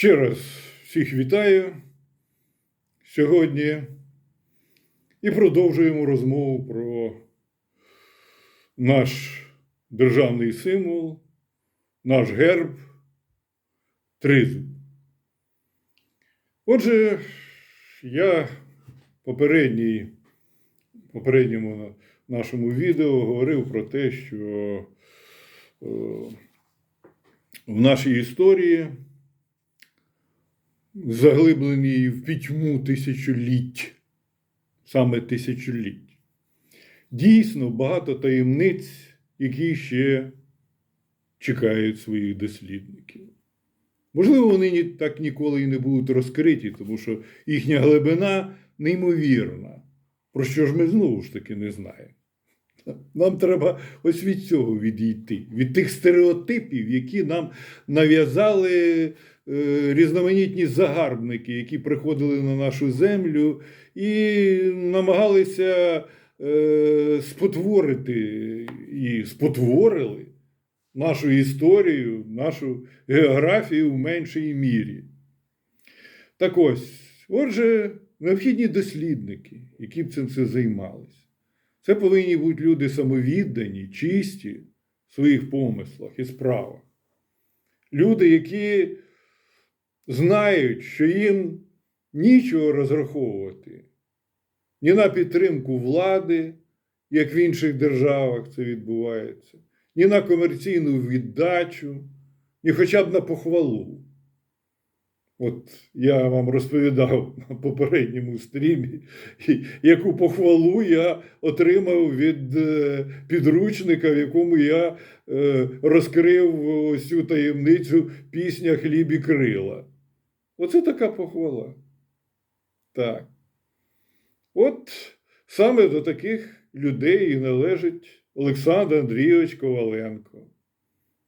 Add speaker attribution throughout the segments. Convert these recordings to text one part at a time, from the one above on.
Speaker 1: Ще раз всіх вітаю сьогодні і продовжуємо розмову про наш державний символ, наш герб тризуб. Отже, я попередній, попередньому нашому відео говорив про те, що е, в нашій історії, заглибленій в пітьму тисячоліть, саме тисячоліть, дійсно багато таємниць, які ще чекають своїх дослідників. Можливо, вони так ніколи і не будуть розкриті, тому що їхня глибина неймовірна. Про що ж ми знову ж таки не знаємо. Нам треба ось від цього відійти, від тих стереотипів, які нам нав'язали е, різноманітні загарбники, які приходили на нашу землю і намагалися е, спотворити і спотворили нашу історію, нашу географію в меншій мірі. Так ось, отже, необхідні дослідники, які б цим це займалися. Це повинні бути люди самовіддані, чисті в своїх помислах і справах. Люди, які знають, що їм нічого розраховувати ні на підтримку влади, як в інших державах це відбувається, ні на комерційну віддачу, ні хоча б на похвалу. От я вам розповідав на попередньому стрімі, яку похвалу я отримав від е, підручника, в якому я е, розкрив ось цю таємницю пісня Хліб і крила. Оце така похвала. Так. От саме до таких людей і належить Олександр Андрійович Коваленко,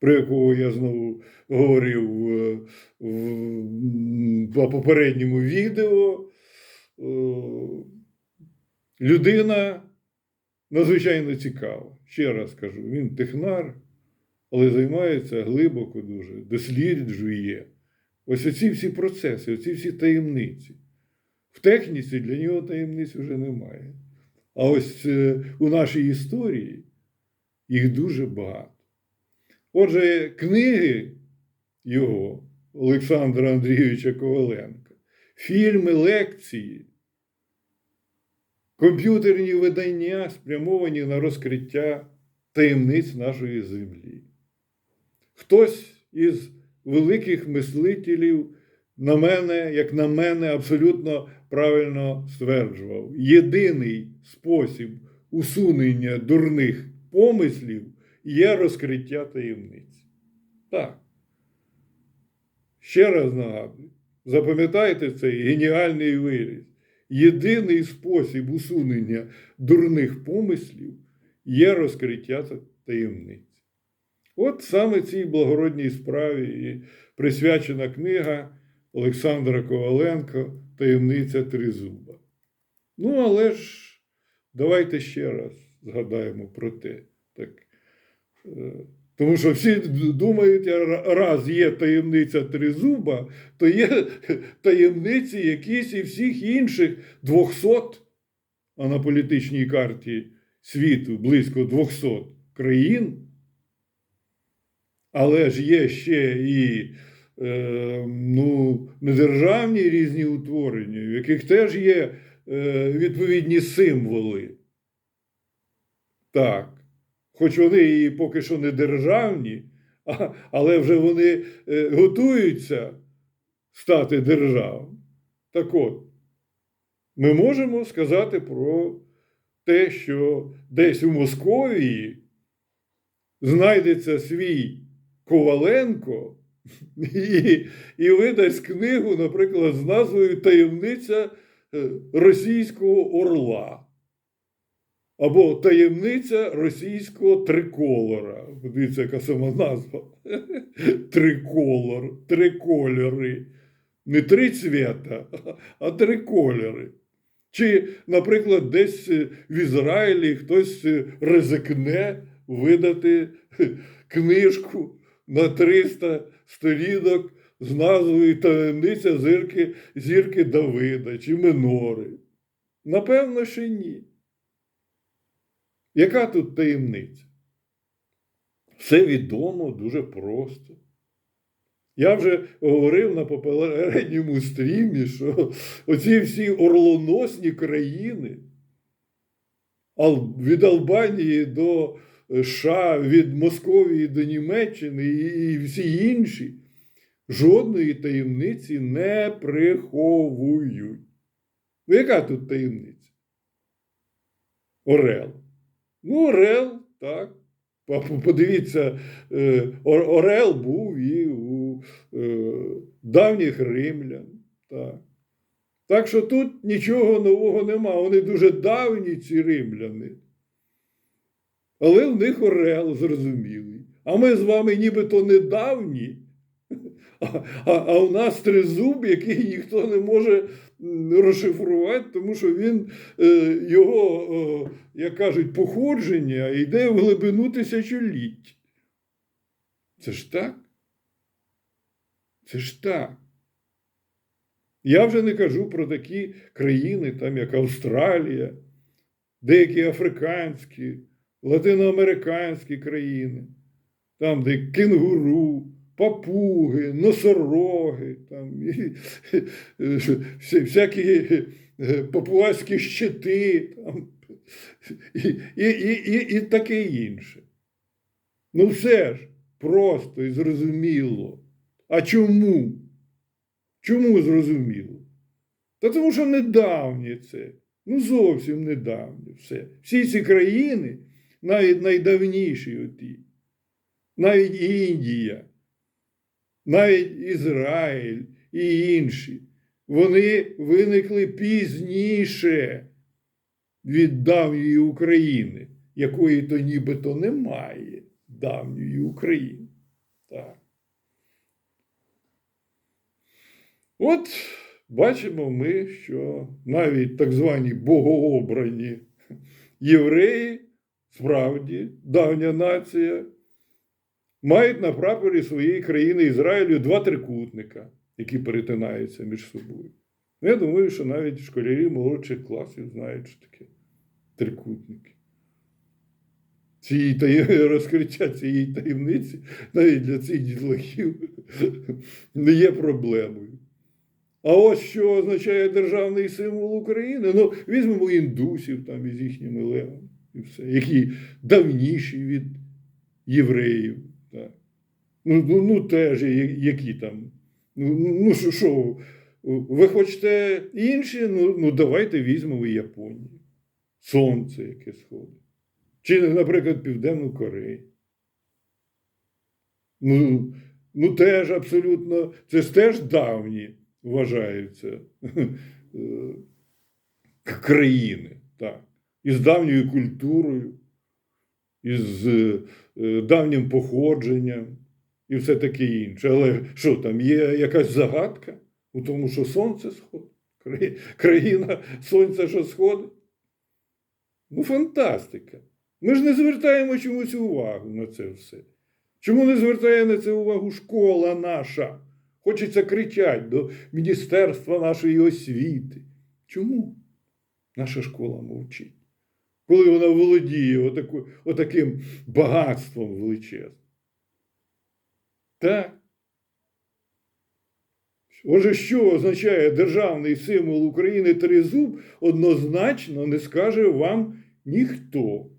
Speaker 1: про якого я знову говорив е, в, попередньому відео. Е, Людина надзвичайно цікава. Ще раз кажу, він технар, але займається глибоко дуже, досліджує. Ось оці всі процеси, оці всі таємниці. В техніці для нього таємниць вже немає. А ось е, у нашій історії їх дуже багато. Отже, книги його, Олександра Андрійовича Коваленка, фільми, лекції, комп'ютерні видання спрямовані на розкриття таємниць нашої землі. Хтось із великих мислителів на мене, як на мене, абсолютно правильно стверджував: єдиний спосіб усунення дурних помислів є розкриття таємниць. Так. Ще раз нагадую, запам'ятайте цей геніальний виріз. Єдиний спосіб усунення дурних помислів є розкриття таємниць. От саме цій благородній справі і присвячена книга Олександра Коваленко Таємниця Тризуба. Ну, але ж давайте ще раз згадаємо про те. Так, тому що всі думають, раз є таємниця тризуба, то є таємниці якісь і всіх інших 200, а на політичній карті світу близько 200 країн. Але ж є ще і е, ну, недержавні різні утворення, в яких теж є е, відповідні символи. Так. Хоч вони і поки що не державні, але вже вони е, готуються стати державою. Так от, ми можемо сказати про те, що десь у Московії знайдеться свій Коваленко і, і видасть книгу, наприклад, з назвою Таємниця е, російського орла. Або таємниця російського триколора. Подивіться, яка сама назва. Триколор, три кольори. Не три цвята, а три кольори. Чи, наприклад, десь в Ізраїлі хтось ризикне видати книжку на 300 сторінок з назвою таємниця зірки, зірки Давида чи Минори? Напевно, що ні. Яка тут таємниця? Все відомо дуже просто. Я вже говорив на попередньому стрімі, що оці всі орлоносні країни від Албанії до США, від Московії до Німеччини і всі інші жодної таємниці не приховують. Яка тут таємниця? Орел. Ну, Орел, так. Подивіться, е, Орел був і у е, давніх римлян. Так. так що тут нічого нового нема. Вони дуже давні, ці римляни. Але в них Орел зрозумілий. А ми з вами нібито недавні. А, а, а у нас тризуб, який ніхто не може розшифрувати, тому що він е, його, е, як кажуть, походження йде в глибину тисячоліть. Це ж так? Це ж так. Я вже не кажу про такі країни, там як Австралія, деякі африканські, латиноамериканські країни, там, де кенгуру, папуги, носороги, там, і, всякі е, папуаські щити, там, і, і, і, і таке інше. Ну все ж просто і зрозуміло. А чому? Чому зрозуміло? Та тому що недавнє це. Ну, зовсім недавнє все. Всі ці країни, навіть найдавніші оті, навіть Індія, навіть Ізраїль і інші, вони виникли пізніше від давньої України, якої то нібито немає давньої України. Так. От бачимо ми, що навіть так звані богообрані євреї, справді давня нація, мають на прапорі своєї країни Ізраїлю два трикутника, які перетинаються між собою. Ну, Я думаю, що навіть школярі молодших класів знають, що таке трикутники. Ці розкриття цієї таємниці навіть для цих дітлахів не є проблемою. А ось що означає державний символ України. Ну, візьмемо індусів там із їхніми левами, і все, які давніші від євреїв. Ну, ну, ну теж які там. Ну, ну що, ви хочете інші? Ну, ну давайте візьмемо Японію. Сонце, яке сходить. Чи, наприклад, Південну Корею. Ну, ну теж абсолютно, це ж теж давні вважаються е, країни, так. Із давньою культурою, із е, давнім походженням і все таке інше. Але що там, є якась загадка у тому, що сонце сходить? Країна сонця, що сходить? Ну, фантастика. Ми ж не звертаємо чомусь увагу на це все. Чому не звертає на це увагу школа наша? Хочеться кричати до Міністерства нашої освіти. Чому наша школа мовчить? Коли вона володіє отаку, отаким багатством величезним. Так. Отже, що означає державний символ України тризуб, однозначно не скаже вам ніхто.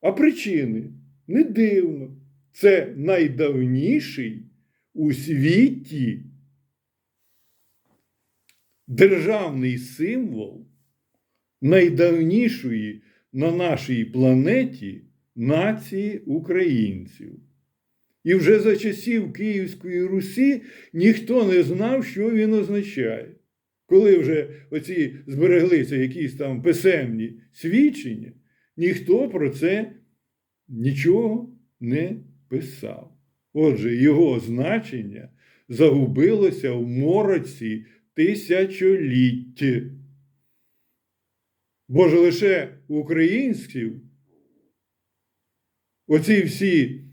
Speaker 1: А причини не дивно. Це найдавніший у світі державний символ найдавнішої на нашій планеті нації українців. І вже за часів Київської Русі ніхто не знав, що він означає. Коли вже оці збереглися якісь там писемні свідчення, ніхто про це нічого не писав. Отже, його значення загубилося в мороці тисячоліть. Бо ж лише українців оці всі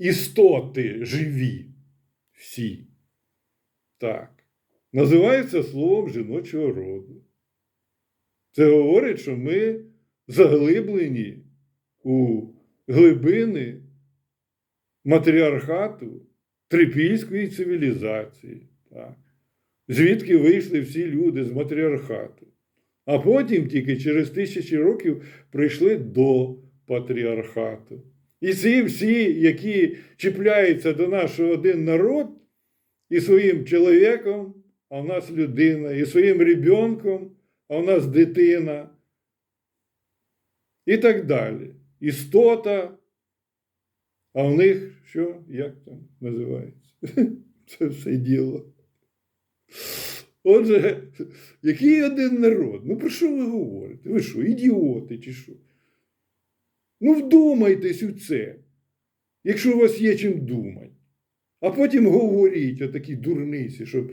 Speaker 1: істоти живі, всі, Так. Називається словом жіночого роду. Це говорить, що ми заглиблені у глибини матріархату трипільської цивілізації. Так. Звідки вийшли всі люди з матріархату. А потім тільки через тисячі років прийшли до патріархату. І ці всі, які чіпляються до нашого один народ, і своїм чоловіком, а в нас людина, і своїм ребенком, а в нас дитина. І так далі. Істота, а в них що? Як там називається? Це все діло. Отже, який один народ? Ну про що ви говорите? Ви що, ідіоти чи що? Ну, вдумайтесь у це, якщо у вас є чим думати. А потім говоріть отакі дурниці, щоб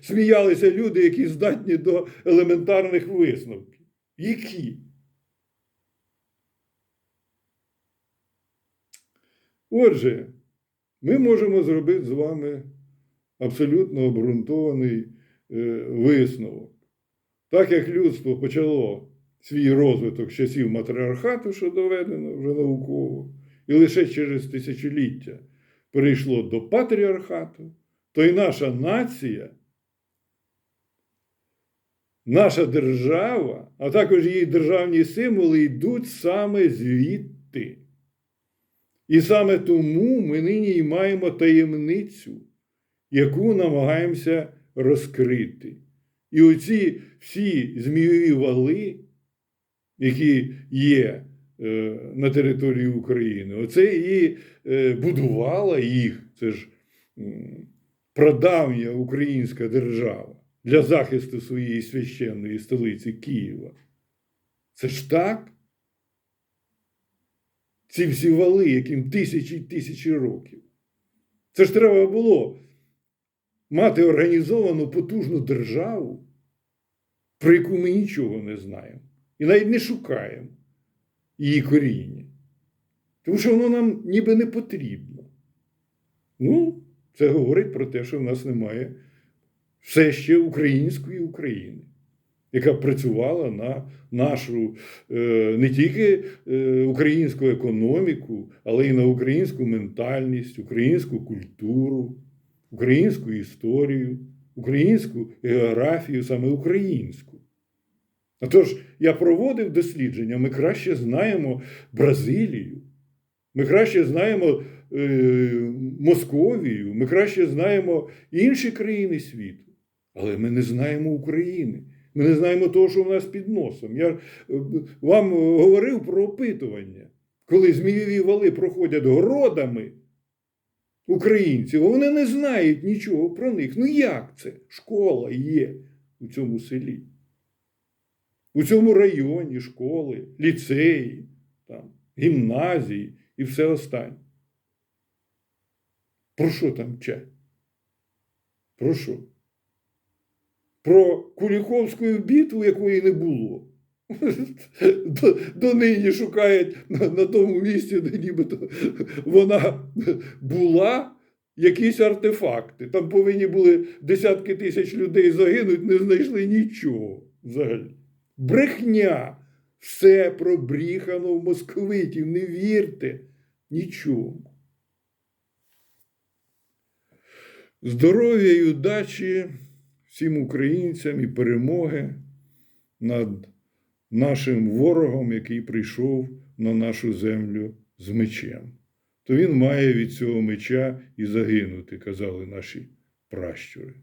Speaker 1: сміялися люди, які здатні до елементарних висновків. Які? Отже, ми можемо зробити з вами абсолютно обґрунтований е, висновок. Так як людство почало свій розвиток з часів матріархату, що доведено вже науково, і лише через тисячоліття перейшло до патріархату, то і наша нація, наша держава, а також її державні символи йдуть саме звідти. І саме тому ми нині і маємо таємницю, яку намагаємося розкрити. І оці всі змійові вали, які є е, на території України, оце і е, будувала їх, це ж прадавня українська держава для захисту своєї священної столиці Києва. Це ж так? Ці всі вали, яким тисячі й тисячі років. Це ж треба було мати організовану потужну державу, про яку ми нічого не знаємо. І навіть не шукаємо її коріння. Тому що воно нам ніби не потрібно. Ну, це говорить про те, що в нас немає все ще української України, яка працювала на нашу е, не тільки е, українську економіку, але й на українську ментальність, українську культуру, українську історію, українську географію, саме українську. А тож я проводив дослідження, ми краще знаємо Бразилію, ми краще знаємо е, Московію, ми краще знаємо інші країни світу. Але ми не знаємо України. Ми не знаємо того, що в нас під носом. Я е, вам говорив про опитування, коли змійові вали проходять городами українців, вони не знають нічого про них. Ну як це? Школа є у цьому селі. У цьому районі школи, ліцеї, там, гімназії і все останнє. Про що там вчать? Про що? Про Куліковську битву, якої не було. До, донині шукають на, на тому місці, де нібито вона була якісь артефакти. Там повинні були десятки тисяч людей загинути, не знайшли нічого взагалі. Брехня. Все пробріхано в московитів. Не вірте нічому. Здоров'я і удачі всім українцям і перемоги над нашим ворогом, який прийшов на нашу землю з мечем. То він має від цього меча і загинути, казали наші пращури.